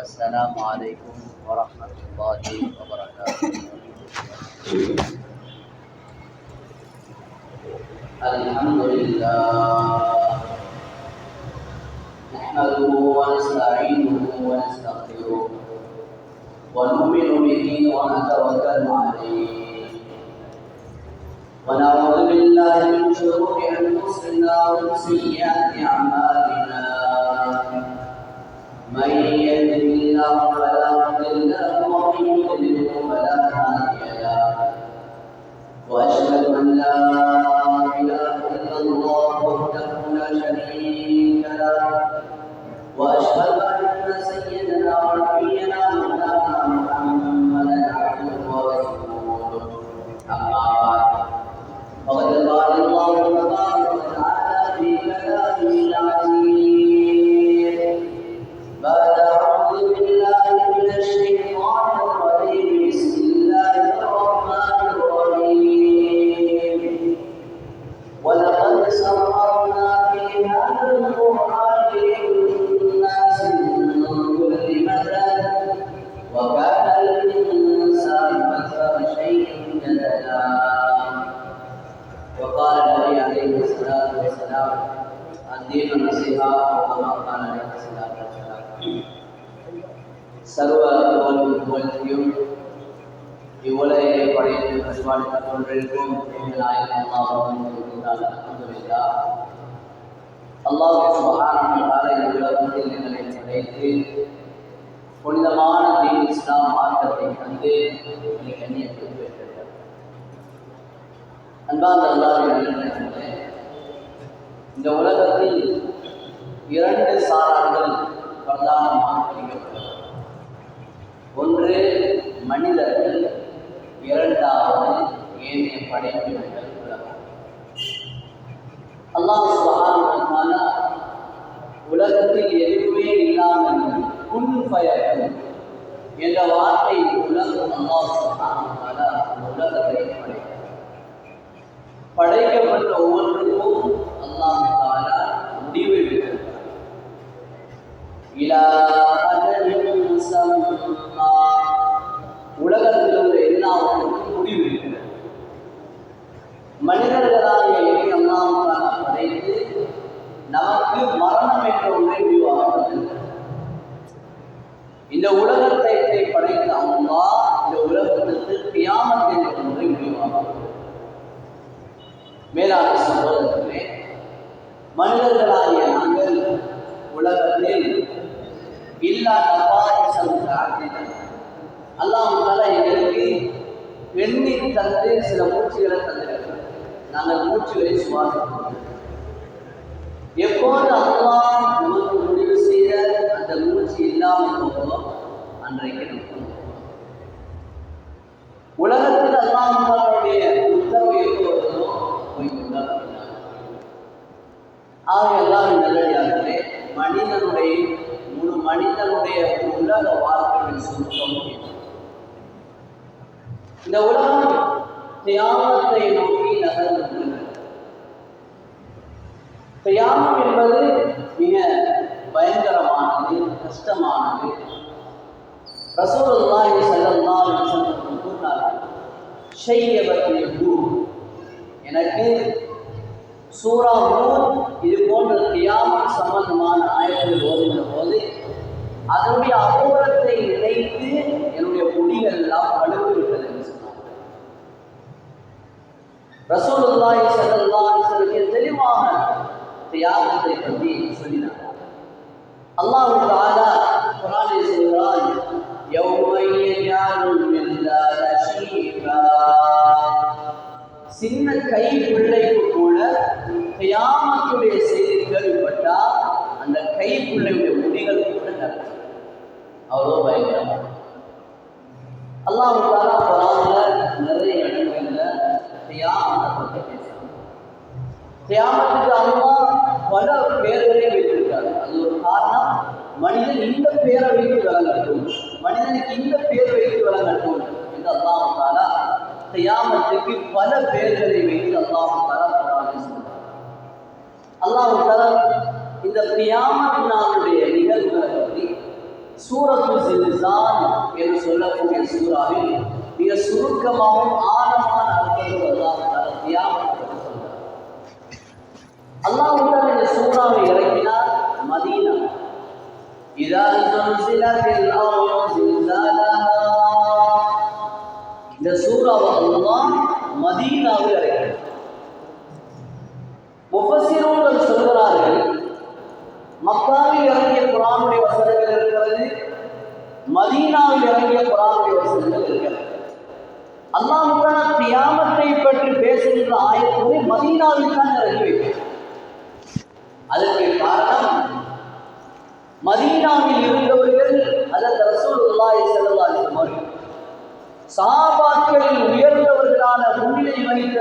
السلام عليكم ورحمة الله وبركاته. الحمد لله نحمده ونستعينه ونستغفره ونؤمن به ونتوكل عليه. ونعوذ بالله من شرور أنفسنا ومن سيئات أعمالنا. من يهده الله فلا مضل له ومن وأشهد أن لا அன்பார்ந்த அல்லாஹ் இந்த உலகத்தில் இரண்டு சாரார்கள் பிரதானமாக பிரிக்கப்படுகிறார் ஒன்று மனிதர்கள் இரண்டாவது ஏனைய படைப்பினர்கள் உலகம். அல்லாஹ் சுப்ஹானஹு உலகத்தில் எதுவுமே இல்லாமல் குன் ஃபயக்கும் என்ற வார்த்தை உலகம் அல்லாஹ் சுப்ஹானஹு உலகத்தை படைக்கும் படைக்கப்பட்ட ஒவ்வொன்றுக்கும் அல்லாஹ் தாலா முடிவு விட்டிருக்கிறார் இலா உலகத்தில் உள்ள எல்லாவற்றுக்கும் முடிவு இருக்கிறது மனிதர்களாகிய எண்ணி அல்லாம் தாலா படைத்து நமக்கு மரணம் என்ற ஒன்றை முடிவாக இந்த உலகத்தை படைத்த அல்லாஹ் இந்த உலகத்திற்கு கியாமத் என்ற ஒன்றை முடிவாக மேலான சகோதரர்களே மனிதர்களாகிய நாங்கள் உலகத்தில் இல்லாத தபாரிசம் காட்டினர் அல்லாஹ் தஆலா எங்களுக்கு எண்ணி தந்து சில மூச்சுகளை தந்திருக்கிறோம் நாங்கள் மூச்சுகளை சுவாசிக்கிறோம். எப்போது அல்லாஹ் நமக்கு முடிவு செய்த அந்த மூச்சு இல்லாமல் போகிறோம் அன்றைக்கு நம்ம உலகத்தில் அல்லாஹ்வுடைய ஆக எல்லாம் நல்லடியார்களே மனிதனுடைய முழு மனிதனுடைய உலக வாழ்க்கையின் சொல்ல முடியும். இந்த உலகம் தியாகத்தை நோக்கி நகர்ந்து தியாகம் என்பது மிக பயங்கரமானது கஷ்டமானது. ரசூலுல்லாஹி ஸல்லல்லாஹு அலைஹி வஸல்லம் கூறினார்கள் ஷையபத்தில் எனக்கு சூறாவும் இது போன்ற தியாகம் சம்பந்தமான ஆயத்தில் ஓதுகிற போது அதனுடைய அபூரத்தை நினைத்து என்னுடைய முடிகள் எல்லாம் வலுத்து விட்டது என்று சொன்னார் ரசூலுல்லாஹி ஸல்லல்லாஹு அலைஹி வஸல்லம் தெளிவாக தியாகத்தை பற்றி சொல்லினார் அல்லாஹ் தஆலா குர்ஆனில் சொல்கிறான் யௌம யஜாலுல் வில்லாத ஷீபா சின்ன கை பிள்ளைக்கு கூட கியாமத்துடைய செய்தி கேள்விப்பட்டால் அந்த கைப்பிள்ளையுடைய முடிகள் கூட நடக்கும். அவ்வளோ பயங்கரம். அல்லாஹ் தஆலா நிறைய இடங்களில் கியாமத்தை பற்றி பேசுகிறாங்க கியாமத்துக்கு அம்மா பல பேர்களை வைத்திருக்காங்க அது ஒரு காரணம் மனிதன் இந்த பேரை வைத்து வழங்கட்டும் மனிதனுக்கு இந்த பேர் வைத்து வழங்கட்டும் என்று அல்லாஹ் தாலா கியாமத்துக்கு பல பேர்களை வைத்து அல்லாஹ் தாலா அல்லாஹ் இந்த கியாமத் நாளுடைய நிகழ்வுகளை பற்றி சூரத்து ஜில்சான் என்று சொல்லக்கூடிய சூறாவில் மிக சுருக்கமாகவும் ஆழமான அர்த்தங்கள் அல்லாஹ் தியாகத்தை சொல்றார். இந்த சூறாவை இறக்கினார் மதீனா. இதா சுல்சிலத்தில் அர்து ஜில்சாலஹா இந்த சூறாவை அல்லாஹ் மதீனாவில் இறக்கினார். முஃபஸ்ஸிரூன்கள் சொல்கிறார்கள் மக்காவில் இறங்கிய குரானுடைய வசனங்கள் இருக்கிறது மதீனாவில் இறங்கிய குரானுடைய வசனங்கள் இருக்கிறது. அல்லாஹுக்கான தியாமத்தை பற்றி பேசுகின்ற ஆயத்தத்தை மதீனாவில் தான் இறங்கி வைக்கிறார். அதற்கு காரணம் மதீனாவில் இருந்தவர்கள் அதற்கு ரசூலுல்லாஹி ஸல்லல்லாஹு அலைஹி வஸல்லம் சஹாபாக்களில் உயர்ந்தவர்களான முன்னிலை வகித்த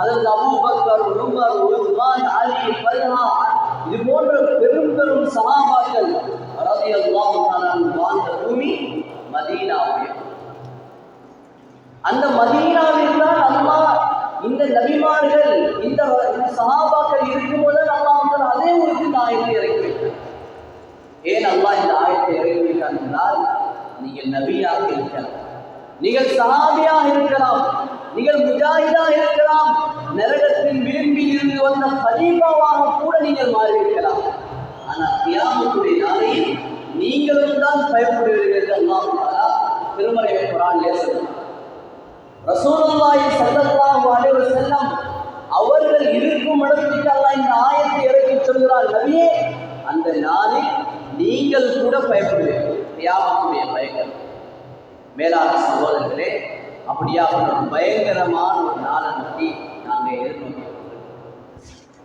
அதற்கு Abu Bakr Umar Usman Ali பல்ஹா இது போன்ற சகாபாக்கள் ரவி சஹாபாக்கள் வாழ்ந்த பூமி மதீனாவுடைய. அந்த மதீனாவில் தான் அல்லாஹ் இந்த நபிமார்கள் இந்த சகாபாக்கள் சஹாபாக்கள் இருக்கும்போது அல்லாஹ் வந்து அதே ஊருக்கு இந்த ஆயத்தை இறக்கி ஏன் அல்லாஹ் இந்த ஆயத்தை இறக்கி வைத்தார் என்றால் நீங்கள் நபியாக இருக்கலாம். நீங்கள் சஹாபியாக இருக்கலாம். நீங்கள் முஜாஹிதாக இருக்கலாம். நரகத்தின் விளிம்பில் இருந்து வந்த ஹலீஃபாவாக கூட நீங்கள் மாறி இருக்கலாம் ஆனால் கியாமத்துடைய நாளையில் நீங்களும் தான் பயப்படுவீர்கள் என்று அல்லாஹ் தஆலா திருமறை குரானிலே ரசூலுல்லாஹி ஸல்லல்லாஹு அலைஹி வஸல்லம் அவர்கள் இருக்கும் இடத்துக்கு அல்லாஹ் இந்த ஆயத்தை இறக்கி சொல்கிறார். நபியே அந்த நாளில் நீங்கள் கூட பயப்படுவீர்கள் தியாகத்துடைய பயங்கரம் மேலான சகோதரர்களே அப்படியாக ஒரு பயங்கரமான ஒரு நாளை நோக்கி நாங்கள்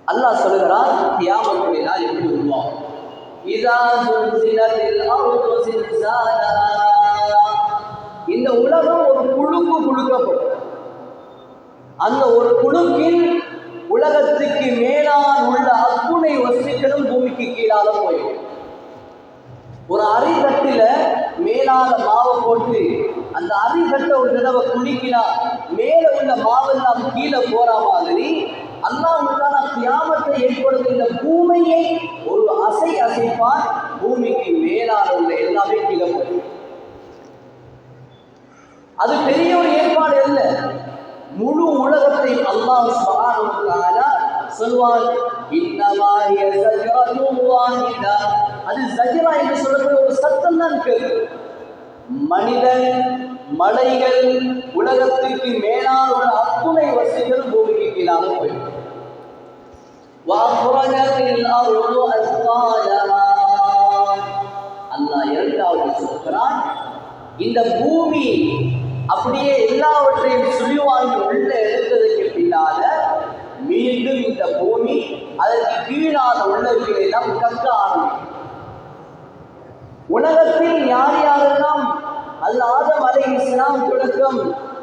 அல்லாஹ் சொல்லுகிறான் தியாகத்துடைய நாள் எப்படி உருவாகும் இதா சுல்சிலத்தில் அர்து இந்த உலகம் ஒரு குழுக்கு குழுக்கப்படும் அந்த ஒரு குழுக்கில் உலகத்துக்கு மேலால் உள்ள அத்துணை வசிக்கணும் பூமிக்கு கீழால போயிடும். ஒரு அரிதட்டில மேலால மாவை போட்டு அந்த அரிதட்டை ஒரு தடவை குளிக்கினா மேல உள்ள மாவெல்லாம் கீழே போற மாதிரி அல்லாஹ் தியாமத்தை ஏற்படுத்த பூமையை ஒரு அசை அசைப்பான் பூமிக்கு மேலாக உள்ள எல்லாமே கிளம்பு அது பெரிய ஒரு ஏற்பாடு அல்ல. முழு உலகத்தை அல்லாஹ் சுப்ஹானஹு சொல்வார். அது ஸஜ்ரா என்று சொல்லக்கூடிய ஒரு சத்தம் தான் கேட்குது மனிதன் மலைகள் உலகத்திற்கு மேலால் உள்ள அத்துணை வசதிகள் பூமிக்கு கீழாக போயிடும். அல்லா இரண்டாவது சொல்கிறான் இந்த பூமி அப்படியே எல்லாவற்றையும் சுழிவாங்கி உள்ள எடுத்ததுக்கு பின்னால மீண்டும் இந்த பூமி அதற்கு கீழான உள்ளவர்களை எல்லாம் கக்க ஆரம்பிக்கும். உலகத்தில் யார் யாரெல்லாம் அல்லாத ஆதம் அலை இஸ்லாம் தொடக்கம்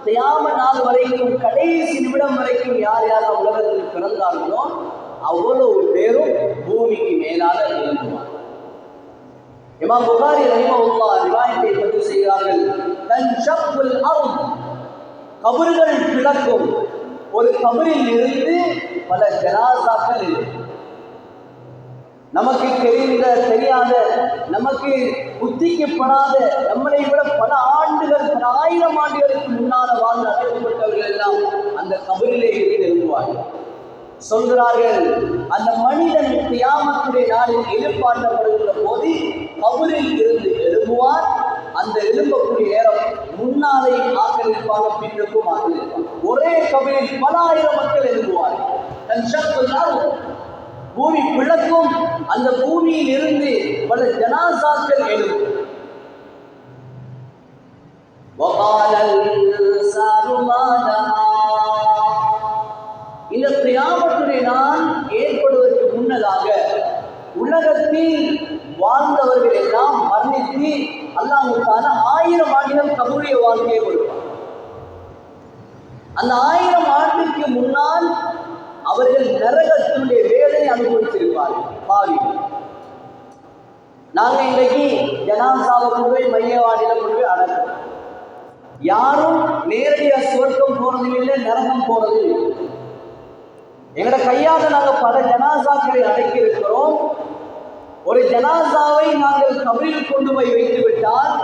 தியாம நாள் வரைக்கும் கடைசி நிமிடம் வரைக்கும் யார் யாரெல்லாம் உலகத்தில் பிறந்தார்களோ அவ்வளவு பேரும் பூமிக்கு மேலாக இருந்துவார் இமாம் புகாரி ரஹிமவுல்லா ரிவாயத்தை பதிவு செய்கிறார்கள். தன் ஷப்புல் அர்த் கபறுகள் பிளக்கும். ஒரு கபரில் இருந்து பல ஜனாசாக்கள் இருக்கும் நமக்கு தெரிந்த தெரியாத நமக்கு புத்திக்கப்படாத நம்மளை விட பல ஆண்டுகள் பல ஆயிரம் ஆண்டுகளுக்கு முன்னால வாழ்ந்து அழைக்கப்பட்டவர்கள் எல்லாம் அந்த கபரிலே இருந்து எழுதுவார்கள் சொல்கிறார்கள் அந்த மனிதன் தியாமத்துடைய நாளில் எழுப்பாட்டப்படுகிற போது கபரில் இருந்து எழும்புவார். அந்த எழும்பக்கூடிய நேரம் முன்னாலே ஆக்கள் இருப்பாங்க பின்னுக்கும் ஆக்கள் இருப்பாங்க ஒரே கபரில் பல ஆயிரம் மக்கள் எழும்புவார் தன் சக்தியால் பூமி பிளக்கும் அந்த பூமியில் இருந்து பல ஜனாசாக்கள் எழும். இந்த கிரியாமத்துடைய நான் ஏற்படுவதற்கு முன்னதாக உலகத்தில் வாழ்ந்தவர்கள் எல்லாம் மரணித்து அல்லாவுக்கான ஆயிரம் ஆண்டுகள் தம்முடைய வாழ்க்கையை கொடுப்பார் அந்த ஆயிரம் ஆண்டுக்கு முன்னால் அவர்கள் நரகத்தினுடைய வேதனை அனுபவித்திருப்பார்கள் பாவிகள் நாங்க இன்றைக்கு ஜனாசாவை கொண்டு போய் மையவாடியில கொண்டு போய் அடக்கிறோம். யாரும் நேரடியா சுவர்க்கம் போறதும் இல்லை நரகம் போறதும் இல்லை எங்களோட கையால நாங்க பல ஜனாசாக்களை அடக்கி இருக்கிறோம் ஒரு ஜனாசாவை நாங்கள் கபிலில் கொண்டு போய் வைத்து விட்டால்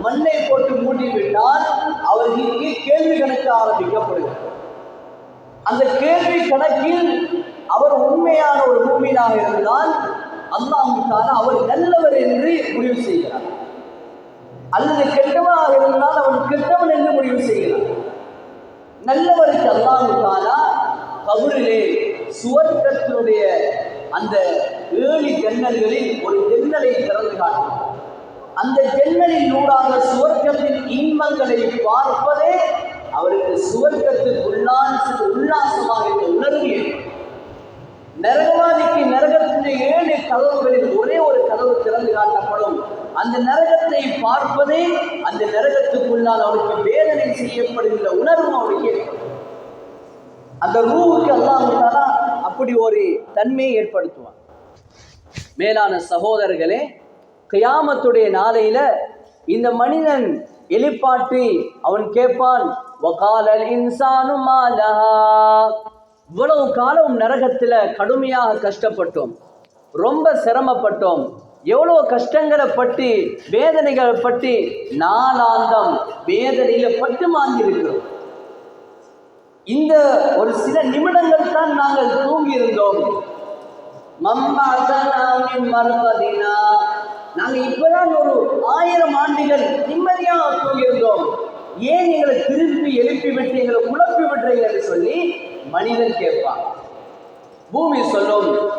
மண்ணை போட்டு மூடி விட்டால் அவர்களுக்கு கேள்வி கணக்கு ஆரம்பிக்கப்படுகிறது. அந்த கேள்வி கணக்கில் அவர் உண்மையான ஒரு மூமினாக இருந்தால் அல்லாஹுக்கான அவர் நல்லவர் என்று முடிவு செய்கிறார். அல்லது கெட்டவனாக இருந்தால் அவன் கெட்டவன் என்று முடிவு செய்கிறார். நல்லவருக்கு அல்லாஹுக்கான கபரிலே சுவர்க்கத்தினுடைய அந்த ஏழு ஜன்னல்களில் ஒரு ஜன்னலை திறந்து காட்டும் அந்த ஜன்னலின் ஊடாக சுவர்க்கத்தின் இன்பங்களை பார்ப்பதே அவருக்கு சுவர்க்கத்தில் உல்லாச உல்லாசமாக உணர்வு ஏற்படும் நரகவாதிக்கு நரகத்தினுடைய ஏழு கதவுகளில் ஒரே ஒரு கதவு திறந்து காட்டப்படும். அந்த நரகத்தை பார்ப்பதே அந்த நரகத்துக்குள்ளால் அவனுக்கு வேதனை செய்யப்படுகின்ற உணர்வும் அவனுக்கு அந்த ரூவுக்கு அல்லாஹாலா அப்படி ஒரு தன்மையை ஏற்படுத்துவான். மேலான சகோதரர்களே கியாமத்துடைய நாளையில இந்த மனிதன் எழுப்பாட்டி அவன் கேட்பான் வகாலல் இன்சானு மாலஹா. இவ்வளவு காலம் நரகத்துல கடுமையாக கஷ்டப்பட்டோம். ரொம்ப சிரமப்பட்டோம். எவ்வளவு கஷ்டங்களை பட்டு வேதனைகளை பட்டு நாளாந்தம் வேதனையில பட்டு மாந்திருக்கிறோம். இந்த ஒரு சில நிமிடங்கள் தான் நாங்கள் தூங்கி இருந்தோம் நாங்கள் நாங்க இப்பதான் ஒரு ஆயிரம் ஆண்டுகள் நிம்மதியாக தூங்கியிருந்தோம். ஏன் எங்களை திருப்பி எழுப்பி விட்டு எங்களை குழப்பி விட்டுறீங்க சொல்லி மனிதன் கேட்பான். பூமி சொல்லும்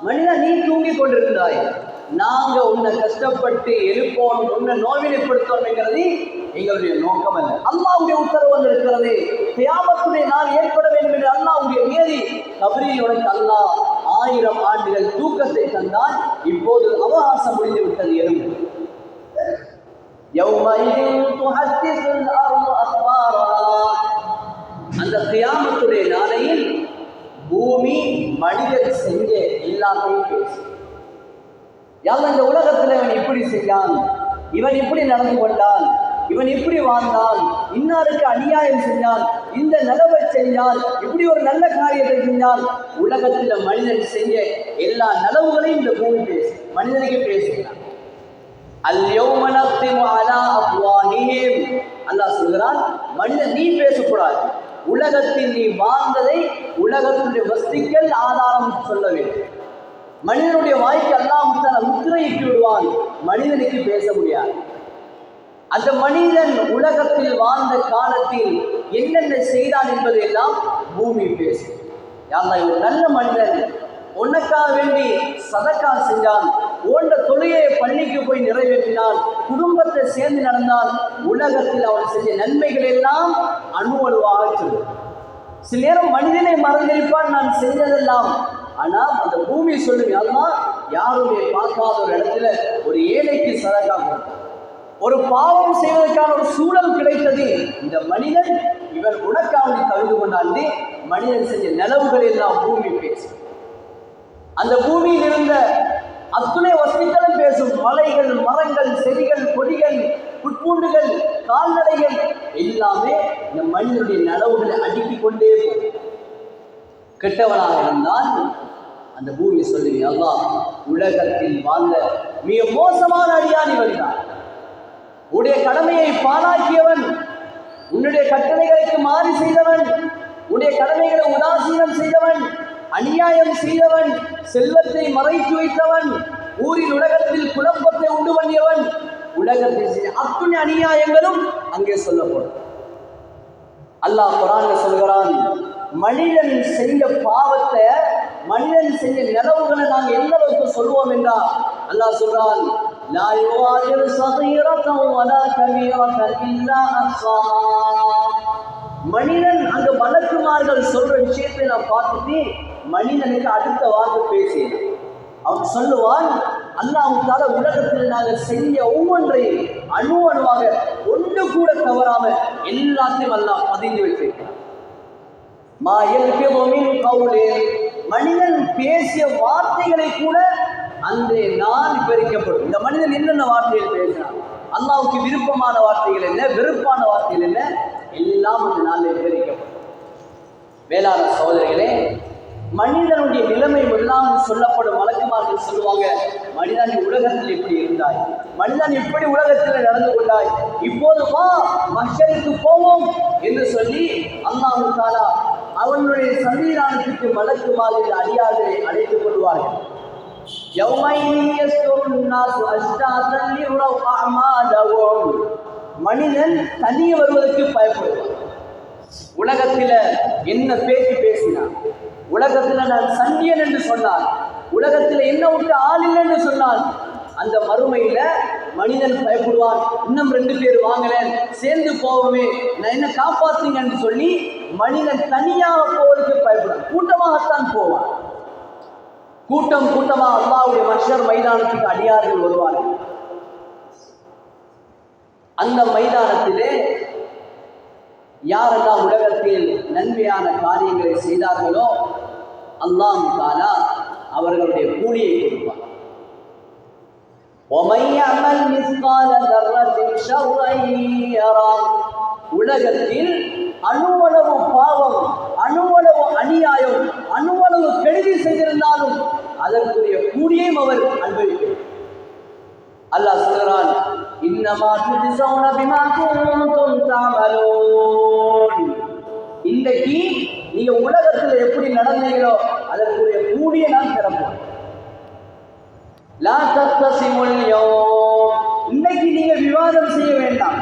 மனிதன் நீ தூங்கி கொண்டிருந்தாய். நாங்க உன்னை கஷ்டப்பட்டு எழுப்போம் உன்னை நோவினைப்படுத்தோம்ங்கிறது எங்களுடைய நோக்கம் அல்ல. அல்லாவுடைய உத்தரவு வந்திருக்கிறது. தியாமத்துடைய நாள் ஏற்பட வேண்டும் என்று அல்லாவுடைய நியதி. கபரில் உனக்கு அல்லாஹ் ஆயிரம் ஆண்டுகள் தூக்கத்தை தந்தான். இப்போது அவகாசம் முடிந்து விட்டது எழுந்தது யௌமையில் துஹத்திசுல் அர்து அஸ்பாரா அந்த கியாமத்துடைய நாளையில் பூமி மனிதர் செஞ்ச எல்லாத்தையும் பேசும். யாரும் இந்த உலகத்தில் இவன் இப்படி செய்யான் இவன் இப்படி நடந்து கொண்டான்? இவன் இப்படி வாழ்ந்தான்? இன்னாருக்கு அநியாயம் செய்யான் இந்த நிலவை செய்யால் இப்படி ஒரு நல்ல காரியத்தை செஞ்சால் உலகத்தில் மனிதன் செஞ்ச எல்லா நலவுகளையும் இந்த பூமி பேசு மனிதனுக்கு பேசுகிறான். அல்லாஹ் சொல்கிறான் மனிதன் நீ பேசக்கூடாது. உலகத்தில் நீ வாழ்ந்ததை உலகத்துடைய வஸ்திகள் ஆதாரம் சொல்ல வேண்டும். மனிதனுடைய வாய்க்கு அல்லாஹ் தன முத்திரையிட்டு விடுவான். மனிதனுக்கு பேச முடியாது. அந்த மனிதன் உலகத்தில் வாழ்ந்த காலத்தில் என்னென்ன செய்தான் என்பதையெல்லாம் பூமி பேசும். யாரா ஒரு நல்ல மனிதன். உனக்காக வேண்டி சதக்கா செஞ்சான். ஓண்ட தொழுகையை பள்ளிக்கு போய் நிறைவேற்றினான். குடும்பத்தை சேர்ந்து நடந்தான் உலகத்தில் அவன் செஞ்ச நன்மைகள் எல்லாம் அனுவலுவாக அணுவாக சொல்லும் சில நேரம் மனிதனை மறந்திருப்பான் நான் செஞ்சதெல்லாம். ஆனால் அந்த பூமி சொல்லும் யாருமா யாருமே பார்க்காத ஒரு இடத்துல ஒரு ஏழைக்கு சதக்கா கொடுத்தான். ஒரு பாவம் செய்வதற்கான ஒரு சூழல் கிடைத்தது. இந்த மனிதன் இவன் உனக்காக கவிழ்ந்து கொண்டாண்டு மனிதன் செஞ்ச நிலவுகள் எல்லாம் பூமி பேசும். அந்த பூமியில் இருந்த அத்துணை வசதிகளும் பேசும் மலைகள் மரங்கள் செடிகள் கொடிகள் புட்பூண்டுகள் கால்நடைகள் எல்லாமே இந்த மனிதனுடைய நலவுகளை அடுக்கிக் கொண்டே போகும் கெட்டவனாக இருந்தால் அந்த பூமி சொல்லுங்க அல்லா உலகத்தில் வாழ்ந்த மிக மோசமான அடியான் இவன் தான். உன்னுடைய கடமையை பாழாக்கியவன் உன்னுடைய கட்டளைகளுக்கு மாறி செய்தவன் உன்னுடைய கடமைகளை உதாசீனம் செய்தவன் அநியாயம் செய்தவன் செல்வத்தை மறைத்து வைத்தவன் ஊரின் உலகத்தில் குழப்பத்தை உண்டு பண்ணியவன் உலகத்தில் செய்த அத்துணை அநியாயங்களும் அங்கே சொல்லப்படும். அல்லாஹ் குரான் சொல்கிறான் மனிதன் செஞ்ச பாவத்தை மனிதன் செஞ்ச நிலவுகளை நாங்க எந்த அளவுக்கு சொல்லுவோம் என்றா அல்லாஹ் சொல்றான் லா யுவாதிரு சகீரத்தம் வலா கபீரத்தன் இல்லா மனிதன் அந்த மலக்குமார்கள் சொல்ற விஷயத்தை நான் பார்த்துட்டு மனிதனுக்கு அடுத்த வார்த்தை பேசி அவன் சொல்லுவான் அல்லாவுக்காக உலகத்தில் நாங்கள் செய்ய ஒவ்வொன்றையும் அணு அணுவாக ஒன்று கூட தவறாம எல்லாத்தையும் அல்லாஹ் பதிந்து வைத்திருக்கிறான். மா யல்ஃபிது கவுலே மனிதன் பேசிய வார்த்தைகளை கூட அன்றே நான் பெருக்கப்படும் இந்த மனிதன் என்னென்ன வார்த்தைகள் பேசினான் அல்லாவுக்கு விருப்பமான வார்த்தைகள் என்ன? வெறுப்பான வார்த்தைகள் என்ன? எல்லாம் அந்த நாளில் பெருக்கப்படும் வேளாண் சகோதரிகளே மனிதனுடைய நிலைமை எல்லாம் சொல்லப்படும் வழக்கமாக சொல்லுவாங்க மனிதன் உலகத்தில் எப்படி இருந்தாய்? மனிதன் எப்படி உலகத்தில் நடந்து கொண்டாய்? இப்போது வா மக்களுக்கு போவோம் என்று சொல்லி அல்லாஹு தாலா அவனுடைய சந்தீரானத்துக்கு வழக்குமாறு அடியார்களை அழைத்துக் கொள்வார்கள். மனிதன் தனியே வருவதற்கு பயப்படுவான். உலகத்தில் என்ன பேசி பேசினான்? உலகத்துல நான் சண்டியன் என்று சொன்னால் உலகத்துல என்ன விட்டு ஆள் இல்லைன்னு சொன்னால் அந்த மறுமையில மனிதன் பயப்படுவான். இன்னும் ரெண்டு பேர் வாங்கினேன் சேர்ந்து போவோமே நான் என்ன காப்பாத்துங்க என்று சொல்லி மனிதன் தனியாக போவதற்கு பயப்படுவான். கூட்டமாகத்தான் போவான். கூட்டம் கூட்டமா அல்லாவுடைய மனுஷர் மைதானத்துக்கு அடியார்கள் வருவார்கள். அந்த மைதானத்திலே யாரெல்லாம் உலகத்தில் நன்மையான காரியங்களை செய்தார்களோ அல்லாம் தாலா அவர்களுடைய கூலியை கொடுப்பார். உலகத்தில் அணுவளவு பாவம் அணுவளவு அநியாயம் அணுவளவு கெடுதி செய்திருந்தாலும் அதற்குரிய கூலியையும் அவர் அனுபவிக்கிறார். அல்லாஹ் சொல்கிறான் இன்னமா துஜ்ஸௌன பிமா குன்தும் தஅமலூன் நீங்க உலகத்தில் எப்படி நடந்தீங்களோ அதற்குரிய கூலியை நான் பெறப்போம் லா இன்னைக்கு நீங்க விவாதம் செய்ய வேண்டாம்.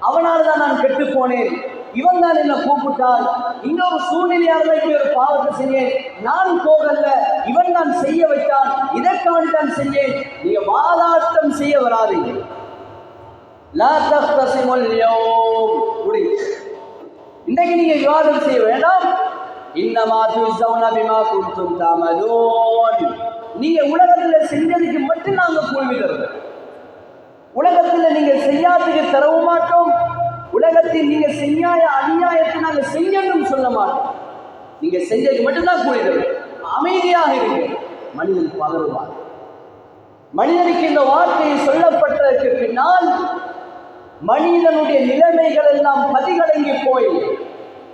அவனால் தான் நான் கெட்டு போனேன். இவன் தான் என்ன கூப்பிட்டான். இன்னொரு சூழ்நிலையாக இப்படி ஒரு பாவத்தை செய்யேன். நான் போகல இவன் நான் செய்ய வைத்தான். இதற்காக தான் செய்யேன் நீங்க வாதாட்டம் செய்ய வராதீங்க. லா தஸ்தசிமுல் யௌம். முடியும் இன்றைக்கு நீங்க விவாதம் செய்ய வேண்டாம். இன்னமா துஸௌன பிமா குன்தும் தஅமலூன் நீங்க உலகத்துல செஞ்சதுக்கு மட்டும் நாங்க கூலி தருவோம். உலகத்துல நீங்க செய்யாததுக்கு தரவும் மாட்டோம். உலகத்தில் நீங்க செய்யாத அநியாயத்தை நாங்க செய்யணும் சொல்ல மாட்டோம். நீங்க செஞ்சதுக்கு மட்டும்தான் கூலி தருவோம். அமைதியாக இருங்க. மனிதன் பகருவார் மனிதனுக்கு இந்த வார்த்தையை சொல்லப்பட்டதற்கு பின்னால் மனிதனுடைய நிலைமைகள் எல்லாம் பதிகடங்கி போய்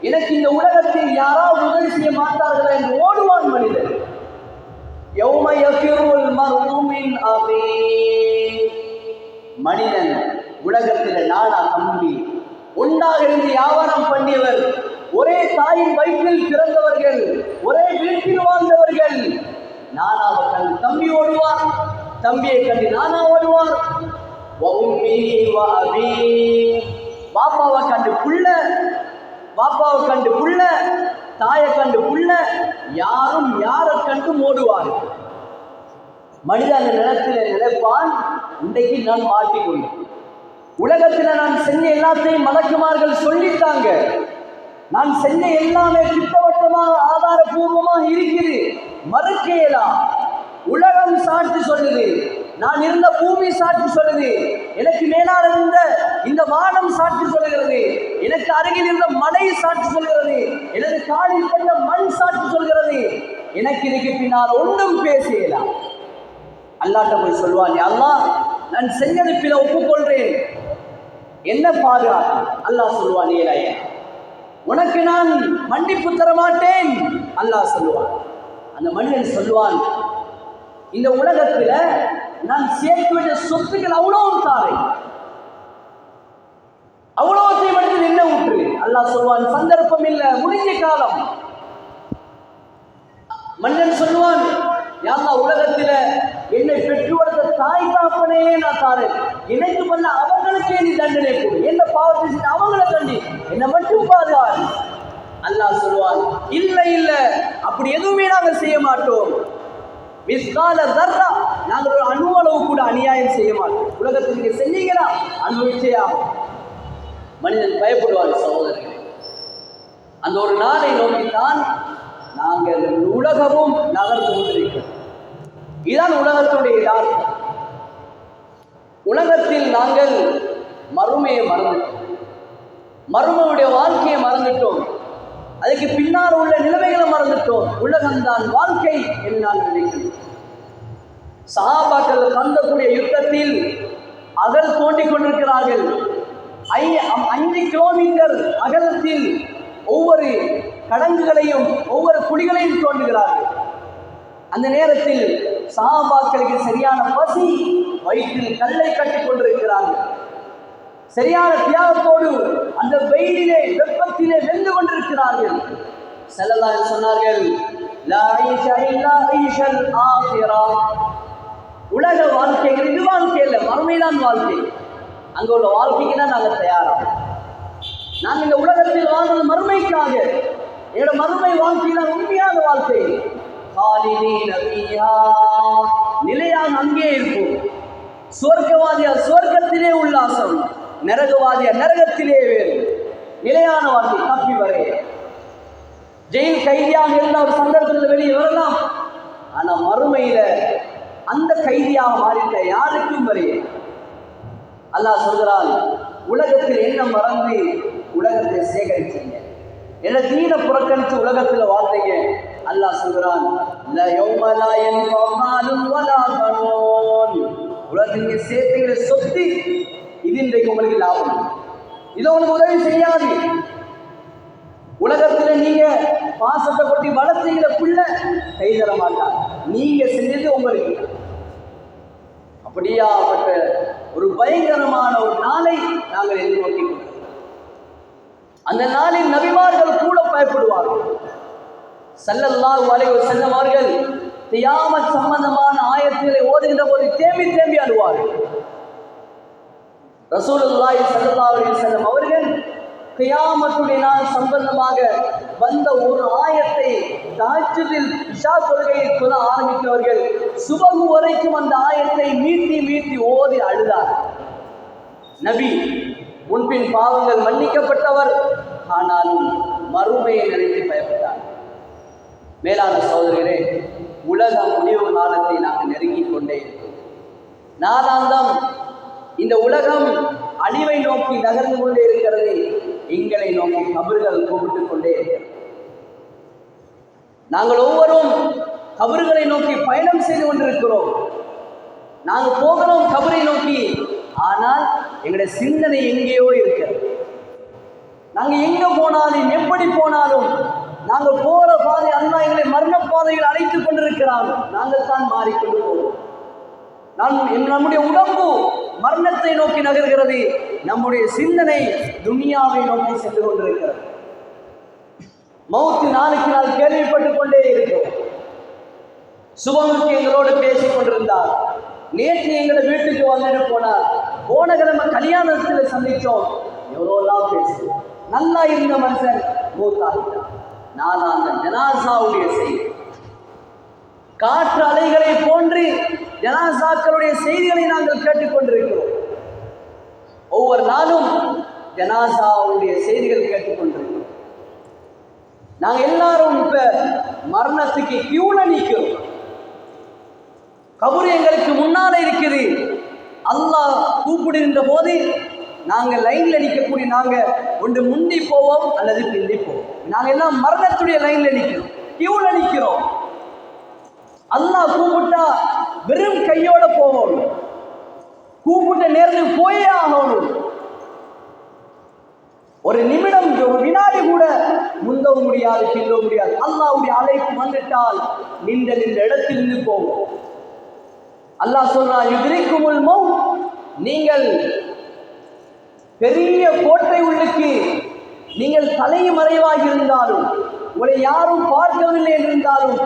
எனக்கு இந்த உலகத்தில் யாராவது உதவி செய்ய மாட்டார்களா என்று ஓடுவான் மனிதன். மனிதன் உலகத்தில் நானா தம்பி. ஒன்றாக இருந்து வியாபாரம் பண்ணியவர். ஒரே தாயின் வயிற்றில் பிறந்தவர்கள் ஒரே வீட்டில் வாழ்ந்தவர்கள். நானாவை கண்டு தம்பி ஓடுவார். தம்பியை கண்டு நானா ஓடுவார். பாப்பாவை கண்டு புள்ள பாப்பாவை கண்டு புள்ள தாயை கண்டு புள்ள யாரும் யாரை கண்டு மோடுவார்கள் மனித அந்த நிலத்தில் நினைப்பான் இன்றைக்கு நான் மாட்டிக்கொண்டேன். உலகத்தில் நான் செஞ்ச எல்லாத்தையும் மலக்குமார்கள் சொல்லித்தாங்க நான் செஞ்ச எல்லாமே திட்டவட்டமாக ஆதாரபூர்வமாக இருக்குது. மறுக்கையலாம் உலகம் சாட்சி சொல்லுது. நான் இருந்த பூமி சாட்சி சொல்லுது. எனக்கு மேலால் இருந்த இந்த வானம் சாட்சி சொல்லுகிறது. எனக்கு அருகில் இருந்த மலை சாட்சி சொல்கிறது எனது காலில் கண்ட மண் சாட்சி சொல்கிறது எனக்கு இதுக்கு பின்னால் ஒன்றும் பேசலாம் அல்லாட்ட போய் சொல்வான் அல்லா நான் செஞ்சது பிற ஒப்புக்கொள்றேன் என்ன பாதுகாப்பு அல்லாஹ் சொல்லுவான் ஏழைய உனக்கு நான் மன்னிப்பு தர மாட்டேன் அல்லாஹ் சொல்லுவான் அந்த மனிதன் சொல்லுவான் இந்த உலகத்தில் நான் சேர்த்து வச்ச சொத்துக்கள் அவ்வளவு தாரை. அவ்வளோத்தையும் எடுத்து என்ன உண்டு அல்லாஹ் சொல்வான் சந்தர்ப்பம் இல்லை முடிஞ்ச காலம். மன்னன் சொல்லுவான் யாரா உலகத்தில் என்னை பெற்று வளர்த்த தாய் தாப்பனே நான் தாரேன் எனக்கு பண்ண அவங்களுக்கே நீ தண்டனை கொடு. என்ன பாவத்தை செஞ்சு அவங்கள தண்டி? என்னை மட்டும் பாதுகாரு அல்லாஹ் சொல்லுவான் இல்லை இல்லை. அப்படி எதுவுமே நாங்கள் செய்ய மாட்டோம். மிஸ்கால தர்ரா. நாங்கள் ஒரு அணுவளவு கூட அநியாயம் செய்ய மாட்டோம். உலகத்தில் நீங்கள் செஞ்சீங்களா அனுபவிச்சே ஆகும் மனிதன் பயப்படுவார் சகோதரர்களே. அந்த ஒரு நாளை நோக்கித்தான் நாங்கள் உலகமும் நகர்ந்து கொண்டிருக்கிறோம். இதுதான் உலகத்துடைய யதார்த்தம். உலகத்தில் நாங்கள் மறுமையை மறந்துட்டோம். மறுமையுடைய வாழ்க்கையை மறந்துட்டோம். அதுக்கு பின்னால் உள்ள நிலைமைகளை மறந்துட்டோம். உலகம்தான் வாழ்க்கை என்று நான் நினைக்கிறேன் சஹாபாக்கள் யுத்தத்தில் அகல் தோண்டிக் கொண்டிருக்கிறார்கள். ஐ அம்- அஞ்சு கிலோமீட்டர் அகலத்தில் ஒவ்வொரு கடங்குகளையும் ஒவ்வொரு குழிகளையும் தோண்டுகிறார்கள். அந்த நேரத்தில் சாபாக்களுக்கு சரியான பசி வயிற்றில் கல்லை கட்டிக் கொண்டிருக்கிறார்கள். சரியான தியாகத்தோடு அந்த வெயிலிலே வெப்பத்திலே வெந்து கொண்டிருக்கிறார்கள். செல்லலாம் சொன்னார்கள் இல்லா உலக வாழ்க்கை இது வாழ்க்கை இல்லை மறுமைதான் வாழ்க்கை. அங்க உள்ள வாழ்க்கைக்கு தான் நாங்கள் தயாராகும். நாங்கள் இந்த உலகத்தில் வாழ்றது மறுமைக்காக. என்னோட மறுமை வாழ்க்கை தான் உண்மையான வாழ்க்கை. நிலையாக அங்கே இருப்போம். சுவர்க்கவாதியா சுவர்க்கத்திலே உல்லாசம் நரகவாதியா? நரகத்திலே வேறு. நிலையான வாழ்க்கை தப்பி வரைய ஜெயில் கைதியாக இருந்த ஒரு சந்தர்ப்பத்தில் வெளியே வரலாம். ஆனா மறுமையில அந்த கைதியாக மாறிட்ட யாருக்கும் வரைய. அல்லாஹ் சொல்கிறான் உலகத்தில் என்ன மறந்து உலகத்தை சேகரிச்சீங்க என்ன தீன புறக்கணித்து உலகத்தில் வாழ்ந்தீங்க? அல்லாஹ் சொல்கிறான் "லா யௌம வலா உலகத்தில் சேர்த்துங்கிற சொத்து. இது இன்றைக்கு உங்களுக்கு லாபம். இதை இது உங்களுக்கு உதவி செய்யாது. உலகத்துல நீங்க பாசத்தை கொட்டி வளர்த்தீங்கிற பிள்ளை கை தர மாட்டார் நீங்க செஞ்சது உங்களுக்கு. அப்படியாப்பட்ட ஒரு பயங்கரமான ஒரு நாளை நாங்கள் எதிர்நோக்கி கொண்டிருக்கிறோம். அந்த நாளில் நபிமார்கள் கூட பயப்படுவார்கள். சல்லல்லாஹு அலைஹி செல்லவார்கள் தியாம சம்பந்தமான ஆயத்துகளை ஓதுகின்ற போது தேம்பி தேம்பி அழுவார்கள். ரசூலுல்லாஹி ஸல்லல்லாஹு அலைஹி வஸல்லம் அவர்கள் கியாமத்துடைய நாள் சம்பந்தமாக வந்த ஒரு ஆயத்தை தாஜுதில் இஷா தொழுகையை சொல்ல ஆரம்பித்தவர்கள் சுபகு வரைக்கும் அந்த ஆயத்தை மீட்டி மீட்டி ஓதி அழுதார். நபி முன்பின் பாவங்கள் மன்னிக்கப்பட்டவர். ஆனாலும் மறுமையை நினைத்து பயப்பட்டார். மேலான சோதரரே உலக முடிவு காலத்தை நாங்கள் நெருங்கிக் கொண்டே இருக்கிறோம் நாளாந்தம் இந்த உலகம் அழிவை நோக்கி நகர்ந்து கொண்டே இருக்கிறது எங்களை நோக்கி கபறுகள் கூப்பிட்டுக் கொண்டே இருக்கிறது நாங்கள் ஒவ்வொரும் கபறுகளை நோக்கி பயணம் செய்து கொண்டிருக்கிறோம். நாங்கள் போகிறோம் கபரை நோக்கி. ஆனால் எங்களுடைய சிந்தனை எங்கேயோ இருக்கிறது. நாங்கள் எங்க போனாலும் எப்படி போனாலும் நாங்கள் போற பாதை அல்லா எங்களை மரண பாதையில் அழைத்துக் கொண்டிருக்கிறான் நாங்கள் தான் மாறிக்கொண்டு போவோம். நான் நம்முடைய உடம்பு மரணத்தை நோக்கி நகர்கிறது. நம்முடைய சிந்தனை துனியாவை நோக்கி சென்று கொண்டிருக்கிறது. மௌத்து நாளுக்கு நாள் கேள்விப்பட்டுக் கொண்டே இருக்கிறோம். சுபமுக்கு எங்களோடு பேசிக் கொண்டிருந்தார். நேற்று எங்களை வீட்டுக்கு வந்துட்டு போனார். போன கிழமை கல்யாணத்தில் சந்திச்சோம். எவ்வளோலாம் பேசுவோம்? நல்லா இருந்த மனுஷன் மூத்தாகிட்டார் நான் அந்த ஜனாசாவுடைய செய்தி காற்று அலைகளை போன்று ஜனாசாக்களுடைய செய்திகளை நாங்கள் கேட்டுக்கொண்டிருக்கிறோம். ஒவ்வொரு நாளும் ஜனாசாவுடைய செய்திகள் கேட்டுக்கொண்டிருக்கிறோம். நாங்கள் எல்லாரும் இப்ப மரணத்துக்கு கியூல நிற்கிறோம். கபூர் எங்களுக்கு முன்னால இருக்குது. அல்லாஹ் கூப்பிடுகின்ற போது நாங்கள் லைன்ல நிற்கக்கூடிய நாங்கள் ஒன்று முந்தி போவோம் அல்லது பிந்தி போவோம். நாங்கள் எல்லாம் மரணத்துடைய லைன்ல நிற்கிறோம். கியூல நிற்கிறோம். அல்லாஹ் கூப்பிட்டா வெறும் கையோட போவோம். கூப்பிட்ட நேரத்துக்கு போயே ஆகணும். ஒரு நிமிடம் ஒரு வினாடி கூட முந்தவும் முடியாது பின்னவும் முடியாது. அல்லாவுடைய அழைப்பு வந்துட்டால் நின்ற நின்ற இடத்திலிருந்து போகும் அல்லாஹ் சொல்றான் எதிரிக்கும் மௌத். நீங்கள் பெரிய கோட்டை உள்ளுக்கு நீங்கள் தலைமறைவாகி இருந்தாலும் உங்களை யாரும் பார்க்கவில்லை என்றிருந்தாலும்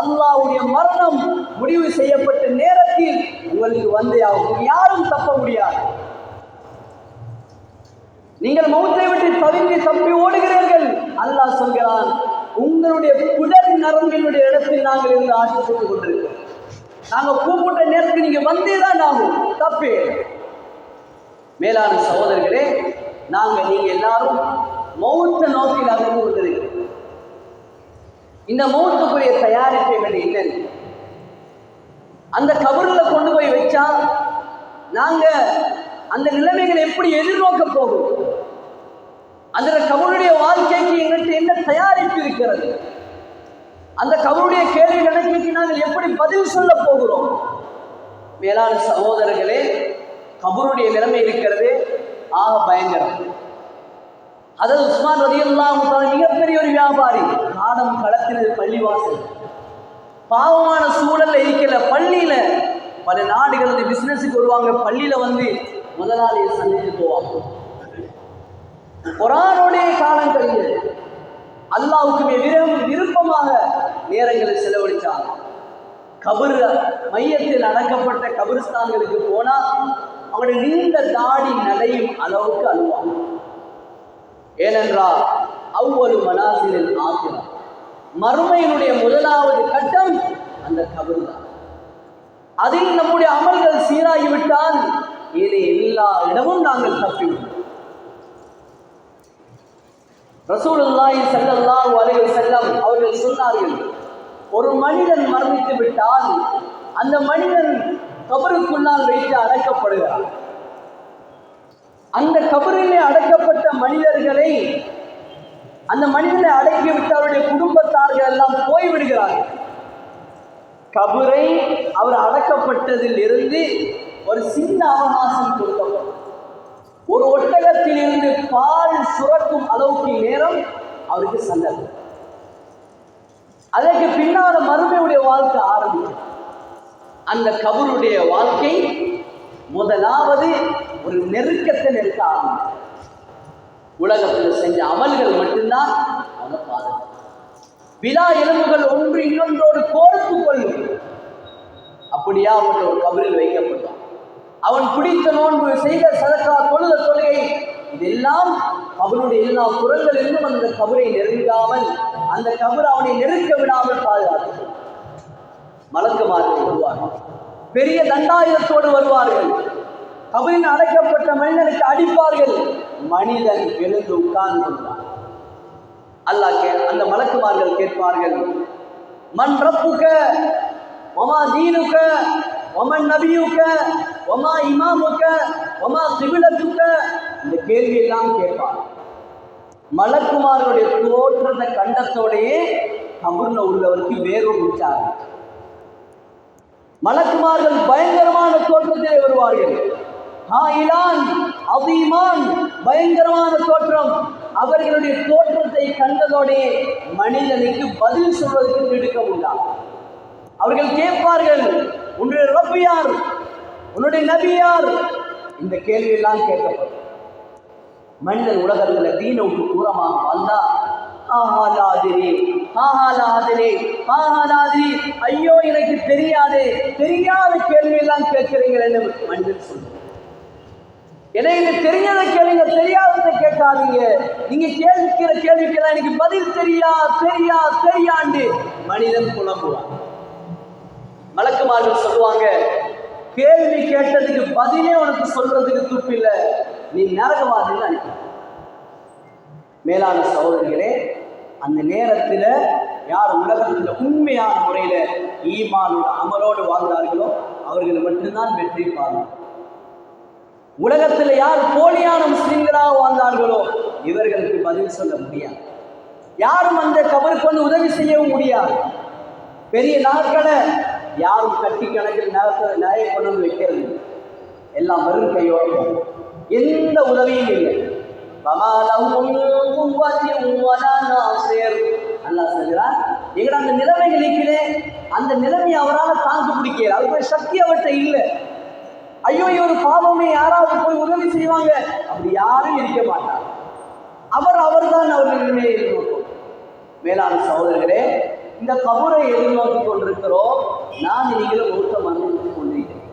அல்லாஹ்வுடைய மரணம் முடிவு செய்யப்பட்ட நேரத்தில் உங்களுக்கு வந்தே ஆகும் யாரும் தப்ப முடியாது. நீங்கள் மௌத்தை விட்டு தவிர்த்து தப்பி ஓடுகிறீர்கள். அல்லாஹ் சொல்கிறான் உங்களுடைய புடர் நரம்பினுடைய இடத்தில் நாங்கள் இருந்து ஆட்சி செய்து கொண்டிருக்கிறோம். நாங்க கூப்பிட்ட நேரத்துக்கு நீங்க வந்தே தான் ஆகும். தப்பே. மேலான சகோதரர்களே நாங்க நீங்க எல்லாரும் மௌத்த நோக்கி இந்த மௌத்துக்குரிய தயாரிப்புகள் என்னன்னு? அந்த கபருல கொண்டு போய் வச்சா நாங்க அந்த நிலைமைகளை எப்படி எதிர்நோக்க போகும்? அந்த கபருடைய வாழ்க்கைக்கு எங்கள்கிட்ட என்ன தயாரிப்பு இருக்கிறது? அந்த கபருடைய கேள்வி கணக்கைக்கு நாங்கள் எப்படி பதில் சொல்ல போகிறோம்? மேலான சகோதரர்களே கபருடைய நிலைமை இருக்கிறது ஆக பயங்கரம். அதாவது உஸ்மான் ரதியெல்லாம் மிகப்பெரிய ஒரு வியாபாரி. காலம் களத்தினது பள்ளிவாசல். பாவமான சூழல்ல இருக்கல பள்ளியில. பல நாடுகள் வந்து பிசினஸுக்கு வருவாங்க பள்ளியில வந்து முதலாளியை சந்தித்து போவாங்க. குரானோடைய காலம் கழிஞ்சது அல்லாவுக்கு விரும்ப விருப்பமாக நேரங்களை செலவழித்தாங்க கபர் மையத்தில் அடக்கப்பட்ட கபிரிஸ்தான்களுக்கு போனா அவங்களுடைய நீண்ட தாடி நடையும் அளவுக்கு அழுவாங்க. ஏனென்றால் அவ்வொரு மனாசிலில் ஆகிறார் மறுமையினுடைய முதலாவது கட்டம் அந்த கபர் தான் அதில் நம்முடைய அமல்கள் சீராகிவிட்டால் இனி எல்லா இடமும் நாங்கள் தப்பிவிட்டோம் ரசூலுல்லாஹி ஸல்லல்லாஹு அலைஹி வஸல்லம் அவர்கள் சொன்னார்கள் ஒரு மனிதன் மரணித்து விட்டால் அந்த மனிதன் கபருக்குள்ளால் வைத்து அடக்கப்படுகிறார் அந்த கபரிலே அடக்கப்பட்ட மனிதர்களை அந்த மனிதனை அடக்கிவிட்டு அவருடைய குடும்பத்தார்கள் எல்லாம் போய்விடுகிறார்கள். கபரை அவர் அடக்கப்பட்டதில் இருந்து ஒரு சின்ன அவகாசம் கொடுக்கப்படும். ஒரு ஒட்டகத்தில் இருந்து பால் சுரக்கும் அளவுக்கு நேரம் அவருக்கு சந்தர்ப்பம் அதற்கு பின்னால மறுமையுடைய வாழ்க்கை ஆரம்பிக்கும். அந்த கபருடைய வாழ்க்கை முதலாவது ஒரு நெருக்கத்தை நெருக்க உலகத்தில் செஞ்ச அமல்கள் மட்டும்தான் அவங்க பாதுகாப்பு விழா எலும்புகள் ஒன்று இன்னொன்றோடு கோர்த்து கொள்ளும். அப்படியா அவன் ஒரு கபரில் வைக்கப்பட்டான். அவன் பிடித்த நோன்பு செய்த சதக்கா தொழுத தொழுகை இதெல்லாம் அவனுடைய எல்லா புறங்களிலும் அந்த கபரை நெருங்காமல் அந்த கபர் அவனை நெருக்க விடாமல் பாதுகாத்து மலக்குமார்கள் வருவார்கள் பெரிய தண்டாயுதத்தோடு வருவார்கள். அப்படின்னு அழைக்கப்பட்ட மனிதனுக்கு அடிப்பார்கள். மனிதன் எழுந்து உட்கார்ந்து கொண்டான் அல்லாஹ் கே அந்த மலக்குமார்கள் கேட்பார்கள் மன்றப்புக்க ஒமா தீனுக்க ஒமன் நபியுக்க ஒமா இமாமுக்க ஒமா சிபிலத்துக்க? இந்த கேள்வி எல்லாம் கேட்பார் மலக்குமார்களுடைய தோற்றத்தை கண்டத்தோடையே கபூர்ல உள்ளவருக்கு வேறு முடிச்சாங்க மலக்குமார்கள் பயங்கரமான தோற்றத்திலே வருவார்கள். ஹாயிலான் அதீமான் பயங்கரமான தோற்றம். அவர்களுடைய தோற்றத்தை கண்டதோடே மனிதனுக்கு பதில் சொல்வதற்கு திடுக்க முடியாது அவர்கள் கேட்பார்கள் உன்னுடைய ரப்பு யார்? உன்னுடைய நபி யார்? இந்த கேள்வியெல்லாம் கேட்கப்படும். மனிதன் உலகத்தில் தீன விட்டு தூரமாக வந்தா ஆஹாலாதிரி ஆஹாலாதிரி ஆஹாலாதிரி ஐயோ எனக்கு தெரியாது தெரியாத கேள்வியெல்லாம் கேட்கிறீங்களேன்னு மனிதன் சொல்லுவான். எனக்கு தெரியாத கேளுங்க தெரியாததை கேட்காதீங்க. நீங்க கேட்கிற கேள்விக்கெல்லாம் எனக்கு பதில் தெரியா தெரியா தெரியாண்டு மனிதன் புலம்புவான். மலக்குமார்கள் சொல்லுவாங்க கேள்வி கேட்டதுக்கு பதிலே உனக்கு சொல்றதுக்கு துப்பு இல்லை. நீ நரகவாதின்னு அனுப்பி மேலான சகோதரிகளே அந்த நேரத்தில் யார் உலகத்தில் உண்மையான முறையில் ஈமானோட அமலோடு வாழ்ந்தார்களோ அவர்கள் மட்டும்தான் வெற்றி பாருங்கள் உலகத்தில் யார் போலியான முஸ்லிம்களாக வாழ்ந்தார்களோ இவர்களுக்கு பதில் சொல்ல முடியாது. யாரும் அந்த கபருக்கு வந்து உதவி செய்யவும் முடியாது. பெரிய நாட்களை யாரும் கட்டி கணக்கில் நேரத்தில் நியாய கொண்டு வைக்கிறது இல்லை. எல்லாம் வெறும் கையோட எந்த உதவியும் இல்லை. வமாலஹும் மின் குவத்தின் அந்த நிலைமை அந்த நிலைமையை அவரால் தாங்க பிடிக்கிறார் அதுக்கு சக்தி அவர்கிட்ட இல்லை. ஐயோ இவர் பாவமே யாராவது போய் உதவி செய்வாங்க. அப்படி யாரும் இருக்க மாட்டார் அவர் அவர்தான் அவர் நிலைமையை எதிர்நோக்கும் மேலான சகோதரர்களே இந்த கபரை எதிர்நோக்கி கொண்டிருக்கிறோம். நான் நீங்களும் மௌத்த மறந்து கொண்டிருக்கிறேன்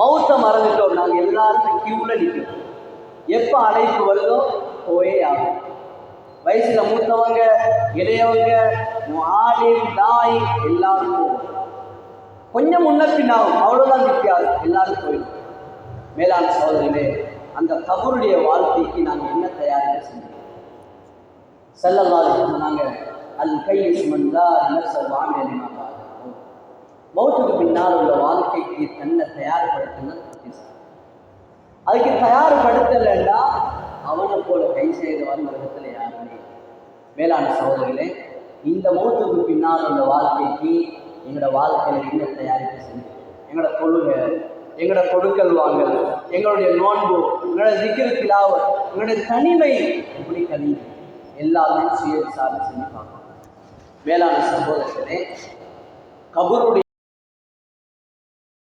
மௌத்த மறந்துட்டோம் நாங்கள் எல்லாரும் கியூல நிற்கிறோம். எப்போ அழைப்பு வருதோ போயே ஆகும். வயசுல மூத்தவங்க இளையவங்க ஆடு தாய் எல்லாரும் போகும் கொஞ்சம் முன்ன பின்னாகும் அவ்வளோதான் வித்தியாசம். எல்லாரும் போயிடும். மேலாண் சோதனையிலே அந்த கபருடைய வாழ்க்கைக்கு நாங்கள் என்ன தயாரிக்க செஞ்சோம்? செல்லல்லாது சொன்னாங்க அல் கை சுமந்தா நர்சர் வாங்க மௌத்துக்கு பின்னால் உள்ள வாழ்க்கைக்கு தன்னை தயார்படுத்தணும் அதுக்கு தயார்படுத்தலைன்னா அவனை போல கை செய்தவன் உலகத்தில் யாருமே மேலான சோதனையிலே இந்த மௌத்துக்கு பின்னால் உள்ள வாழ்க்கைக்கு எங்களோட வாழ்க்கையில் என்ன தயாரிப்பு செஞ்சு எங்களோட தொழுகை எங்களோட கொடுக்கல் வாங்கல் எங்களுடைய நோன்பு எங்களோட திக்கிற திலாவத் எங்களுடைய தனிமை எப்படி கழிவு எல்லாமே சுய விசாரணை செஞ்சு பார்க்கணும். வேளாண் சகோதரர்களே கபருடைய